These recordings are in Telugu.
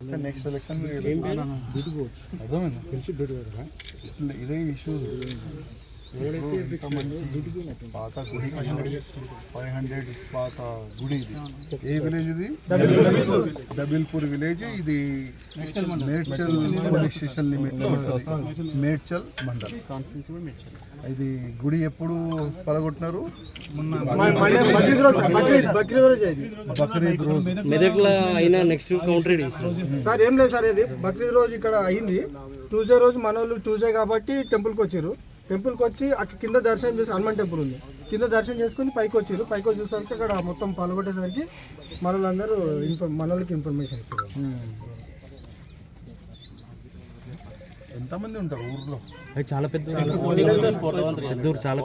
నెక్స్ట్ ఎలక్షన్ ఇదే ఇష్యూస్ పాత గుడి ఫైవ్ హండ్రెడ్ పాత గుడి ఇది ఏ విలేజ్ ఇది డబిల్పూర్ విలేజ్ ఇది మేడ్చల్ పోలీస్ స్టేషన్ లిమిట్ వస్తుంది మేడ్చల్ మండల్. ఇది గుడి ఎప్పుడు పలగొట్టినారు? బక్రీద్ రోజు. బక్రీద్ బక్రీద్ రోజు ఇది బక్రీద్ రోజు మెదక్లో అయినా నెక్స్ట్ కౌంటర్ సార్ ఏం లేదు సార్ ఇది బక్రీద్ రోజు ఇక్కడ అయింది. ట్యూస్డే రోజు మన వాళ్ళు ట్యూస్డే కాబట్టి టెంపుల్కి వచ్చారు. టెంపుల్కి వచ్చి అక్కడ కింద దర్శనం చేసి హనుమాన్ టెంపుల్ ఉంది. కింద దర్శనం చేసుకుని పైకి వచ్చారు పైకి వచ్చి చూసరికి అక్కడ మొత్తం పాల్గొట్టేసరికి మన వాళ్ళందరూ ఇన్ఫర్ మన వాళ్ళకి ఇన్ఫర్మేషన్ ఇచ్చారు. ఎంతమంది ఉంటారు ఊర్లో? చాలా పెద్ద చాలా.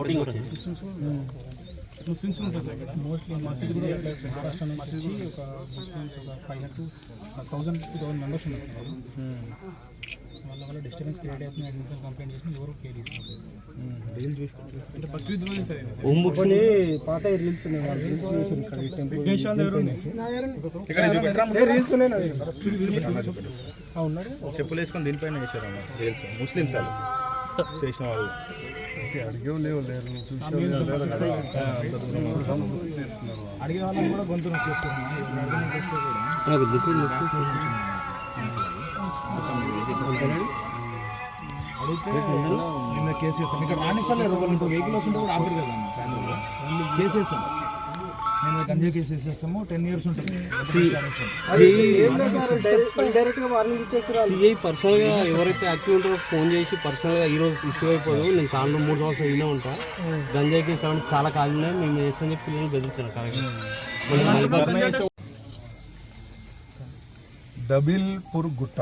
ముస్లిమ్స్ ఉంటారు సార్ ఇక్కడ మోస్ట్లీ మసీద్ కూడా మహారాష్ట్ర నుంచి ఒక ముస్లిమ్స్ ఒక five two thousand two thousand members ఉన్నారు. వాళ్ళ వల్ల డిస్టర్బెన్స్ క్రియేట్ అవుతుంది అడ్మిషన్ కంప్లైంట్ చేసిన ఎవరు కేర్ తీసుకుంటారు పాత రీల్స్ ఉన్నాయి వాళ్ళు రీల్స్ ఇక్కడ విఘ్నేశ్వర్ ఉన్నాయి? ఏ రీల్స్ ఉన్నాయి ఉన్నాడు చెప్పులు వేసుకొని దీనిపైన వేసారు అన్న రీల్స్ ముస్లిమ్స్ వాళ్ళు చేసిన వాళ్ళు అడిగే లేవు లేరు అడిగే వాళ్ళని కూడా గొంతు కూడా నాకు దిక్కు నొప్పి. నిన్న కేసు చేస్తాం ఇక్కడ వాళ్ళు ఇంకో వెహికల్ వస్తుంటే కూడా ఆపరు కదా నేను గంజా కేసు వేసేస్తాము టెన్ ఇయర్స్ ఉంటుంది. అది ఏం లేదు సార్ డైరెక్ట్ డైరెక్ట్గా వార్నింగ్ ఇచ్చేస్తారు వాళ్ళు. సిఐ పర్సనల్గా ఎవరైతే యాక్టివ్ ఉంటారో ఫోన్ చేసి పర్సనల్గా ఈ రోజు ఇష్యూ అయిపోదు. నేను చాలా మూడు సంవత్సరాలు అయినా ఉంటా. గంజాయి కేసు అలాంటి చాలా కాలినాయి మేము చేస్తామని చెప్పి పిల్లల్ని బెదిరించాను కరెక్ట్ డబిల్పూర్ గుట్ట.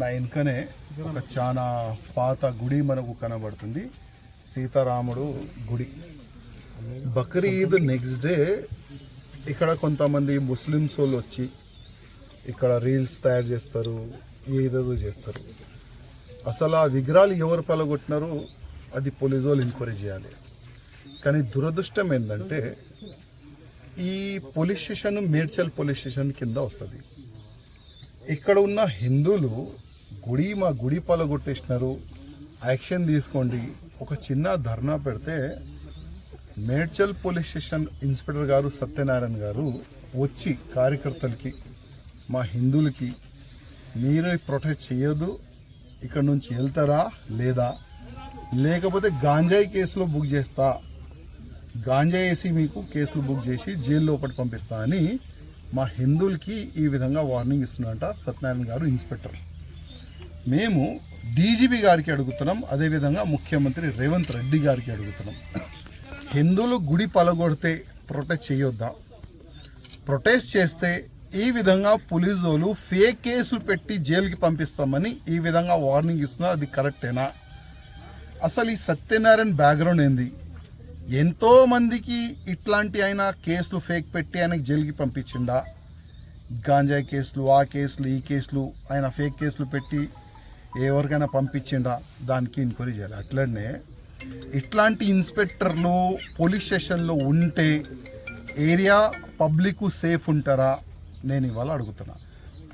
నా వెనుకనే ఒక చాలా పాత గుడి మనకు కనబడుతుంది. సీతారాముడు గుడి. బక్రీద్ నెక్స్ట్ డే ఇక్కడ కొంతమంది ముస్లిమ్స్ వాళ్ళు వచ్చి ఇక్కడ రీల్స్ తయారు చేస్తారు ఏదేదో చేస్తారు. అసలు ఆ విగ్రహాలు ఎవరు పలగొట్టినారు అది పోలీసు వాళ్ళు ఎంక్వైరీ చేయాలి. కానీ దురదృష్టం ఏంటంటే ఈ police station Medchal police station కింద వస్తుంది. ఇక్కడ ఉన్న హిందువులు గుడి మా గుడి పలగొట్టేసినారు. యాక్షన్ తీసుకోండి. ఒక చిన్న ధర్నా పెడితే మేడ్చల్ పోలీస్ స్టేషన్ ఇన్స్పెక్టర్ గారు సత్యనారాయణ గారు వచ్చి కార్యకర్తలకి మా హిందువులకి మీరే ప్రొటెక్ట్ చేయొద్దు. ఇక్కడ నుంచి వెళ్తారా? లేదా? లేకపోతే గాంజాయి కేసులో బుక్ చేస్తా. గాంజా వేసి మీకు కేసులు బుక్ చేసి జైలు లోపల పంపిస్తా అని మా హిందువులకి ఈ విధంగా వార్నింగ్ ఇస్తున్నారంట సత్యనారాయణ గారు ఇన్స్పెక్టర్. మేము డీజీపీ గారికి అడుగుతున్నాం అదేవిధంగా ముఖ్యమంత్రి రేవంత్ రెడ్డి గారికి అడుగుతున్నాం. హిందువులు గుడి పలగొడితే ప్రొటెస్ట్ చేయొద్దా? ప్రొటెస్ట్ చేస్తే ఈ విధంగా పోలీసు వాళ్ళు ఫేక్ కేసులు పెట్టి జైలుకి పంపిస్తామని ఈ విధంగా వార్నింగ్ ఇస్తున్నారు అది కరెక్టేనా? అసలు ఈ సత్యనారాయణ బ్యాక్గ్రౌండ్ ఏంది? ఎంతో మందికి ఇట్లాంటి అయినా కేసులు ఫేక్ పెట్టి ఆయనకి జైలుకి పంపించిండా? గాంజాయి కేసులు ఆ కేసులు ఈ కేసులు ఆయన ఫేక్ కేసులు పెట్టి ఎవరికైనా పంపించిండా? దానికి ఎంక్వైరీ చేయాలి. అట్లనే ఇట్లాంటి ఇన్స్పెక్టర్లు పోలీస్ స్టేషన్లో ఉంటే ఏరియా పబ్లిక్ సేఫ్ ఉంటారా? నేను ఇవాళ అడుగుతున్నా.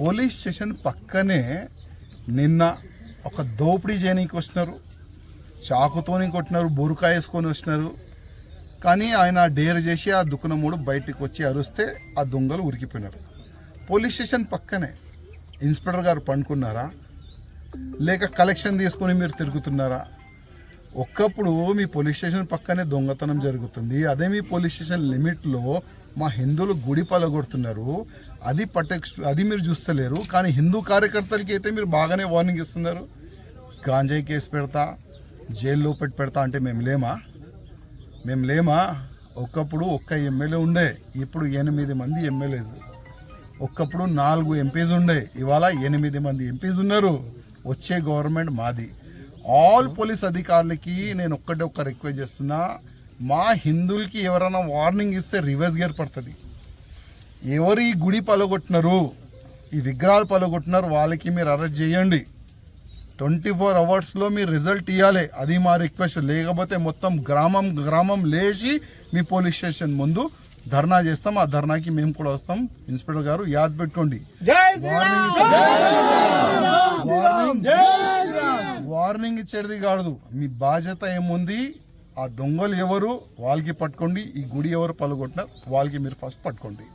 పోలీస్ స్టేషన్ పక్కనే నిన్న ఒక దోపిడీ చేయనీకి వచ్చినారు చాకుతోని కొట్టినారు బురకా వేసుకొని వచ్చినారు కానీ ఆయన డేర్ చేసి ఆ దుకుణముడు బయటికి వచ్చి అరుస్తే ఆ దొంగలు ఉరికిపోయినారు. పోలీస్ స్టేషన్ పక్కనే ఇన్స్పెక్టర్ గారు పండుకున్నారా? లేక కలెక్షన్ తీసుకొని మీరు తిరుగుతున్నారా? ఒక్కప్పుడు మీ పోలీస్ స్టేషన్ పక్కనే దొంగతనం జరుగుతుంది. అదే మీ పోలీస్ స్టేషన్ లిమిట్లో మా హిందువులు గుడి పలగొడుతున్నారు. అది ప్రొటెక్ట్ అది మీరు చూస్తలేరు. కానీ హిందూ కార్యకర్తలకి అయితే మీరు బాగానే వార్నింగ్ ఇస్తున్నారు. గాంజాయి కేసు పెడతా జైల్లో పెట్టి పెడతా అంటే మేము లేమా? మేము లేమా? ఒకప్పుడు ఒక్క ఎమ్మెల్యే ఉండే. ఇప్పుడు ఎనిమిది మంది ఎమ్మెల్యేస్ ఒక్కప్పుడు నాలుగు ఎంపీస్ ఉండే. ఇవాళ ఎనిమిది మంది ఎంపీస్ ఉన్నారు. వచ్చే గవర్నమెంట్ మాది. ఆల్ పోలీస్ అధికారులకి నేను ఒక్కటే ఒక్క రిక్వెస్ట్ చేస్తున్నా. మా హిందువులకి ఎవరైనా వార్నింగ్ ఇస్తే రివర్స్ గేర్ పడుతుంది. ఎవరు ఈ గుడి పలగొట్టినారు? ఈ విగ్రహాలు పలగొట్టినారు? వాళ్ళకి మీరు అరెస్ట్ చేయండి. ట్వంటీ ఫోర్ అవర్స్లో మీరు రిజల్ట్ ఇవ్వాలి అది మా రిక్వెస్ట్. లేకపోతే మొత్తం గ్రామం గ్రామం లేచి మీ పోలీస్ స్టేషన్ ముందు ధర్నా చేస్తాం. ఆ ధర్నాకి మేము కూడా వస్తాం. ఇన్స్పెక్టర్ గారు యాద్ పెట్టుకోండి. వార్నింగ్ వార్నింగ్ ఇచ్చేది కాదు. మీ బాధ్యత ఏముంది? ఆ దొంగలు ఎవరు? వాళ్ళకి పట్టుకోండి. ఈ గుడి ఎవరు పలుగొట్టినా వాళ్ళకి మీరు ఫస్ట్ పట్టుకోండి.